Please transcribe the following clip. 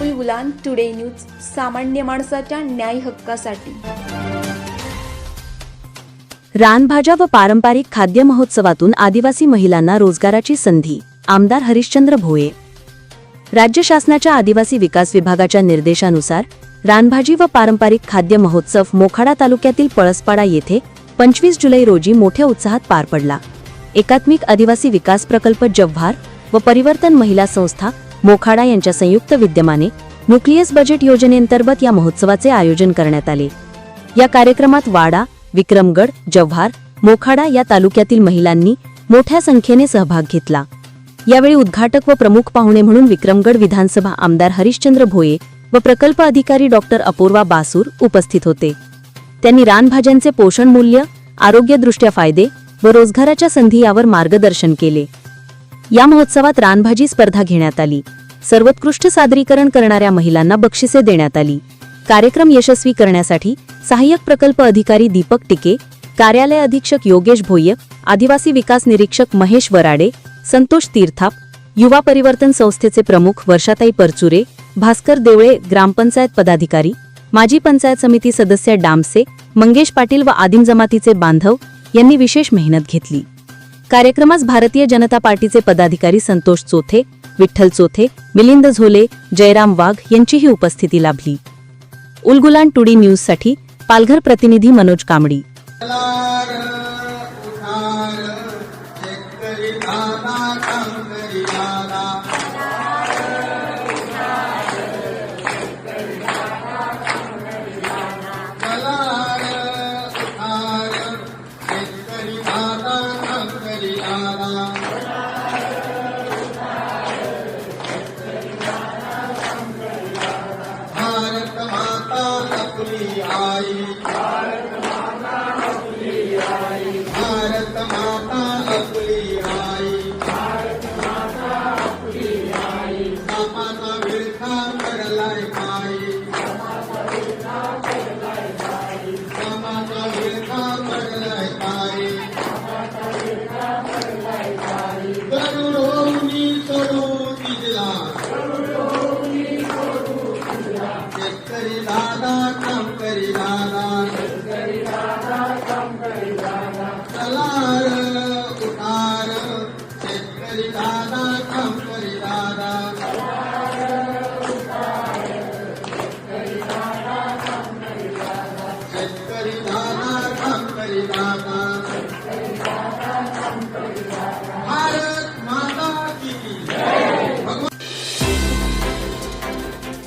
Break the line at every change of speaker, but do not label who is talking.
Ulgulan today news सामान्य माणसाच्या न्याय हक्कासाठी.
रानभाज्या व पारंपरिक खाद्य महोत्सवातून आदिवासी महिलांना रोजगाराची संधी. आमदार हरिश्चंद्र भोये. राज्य शासनाच्या आदिवासी विकास विभागाच्या निर्देशानुसार रानभाजी व पारंपरिक खाद्य महोत्सव मोखाडा तालुक्यातील पळसपाडा येथे पंचवीस जुलै रोजी मोठ्या उत्साहात पार पडला. एकात्मिक आदिवासी विकास प्रकल्प जव्हार व परिवर्तन महिला संस्था मोखाडा यांच्या संयुक्त विद्यमाने न्यूक्लियस बजेट योजनेअंतर्गत या महोत्सवाचे आयोजन करण्यात आले. या कार्यक्रमात वाडा विक्रमगड जव्हार मोखाडा या तालुक्यातील महिलांनी मोठ्या संख्येने सहभाग घेतला. यावेळी उद्घाटक व प्रमुख पाहुणे म्हणून विक्रमगड विधानसभा आमदार हरिश्चंद्र भोये व प्रकल्प अधिकारी डॉक्टर अपूर्वा बासूर उपस्थित होते. त्यांनी रानभाज्यांचे पोषण मूल्य आरोग्यदृष्ट्या फायदे व रोजगाराच्या संधी यावर मार्गदर्शन केले. या महोत्सवात रानभाजी स्पर्धा घेण्यात आली. सर्वोत्कृष्ट सादरीकरण करणाऱ्या महिलांना बक्षिसे देण्यात आली. कार्यक्रम यशस्वी करण्यासाठी सहाय्यक प्रकल्प अधिकारी दीपक टिके कार्यालय अधीक्षक योगेश भोये आदिवासी विकास निरीक्षक महेश वराडे संतोष तीर्थाप युवा परिवर्तन संस्थेचे प्रमुख वर्षाताई परचुरे भास्कर देवळे ग्रामपंचायत पदाधिकारी माजी पंचायत समिती सदस्य डामसे मंगेश पाटील व आदिम जमातीचे बांधव यांनी विशेष मेहनत घेतली. कार्यक्रमास भारतीय जनता पार्टीचे पदाधिकारी संतोष चोथे विठ्ठल चोथे मिलिंद झोले जयराम वाघ यांचीही उपस्थिती लाभली. उलगुलान टुडी न्यूजसाठी पालघर प्रतिनिधी मनोज कामडी
आपली आई भारत माता आपली आई कामाचा विळखा करलाय पायी कामाचा विळखा करलाय पायी करोडोनी सोडून दिला शेतकरी करी दादा चलार उतार शेतकरी दादा काम करी दादा शेतकरी दादा काम करी दादा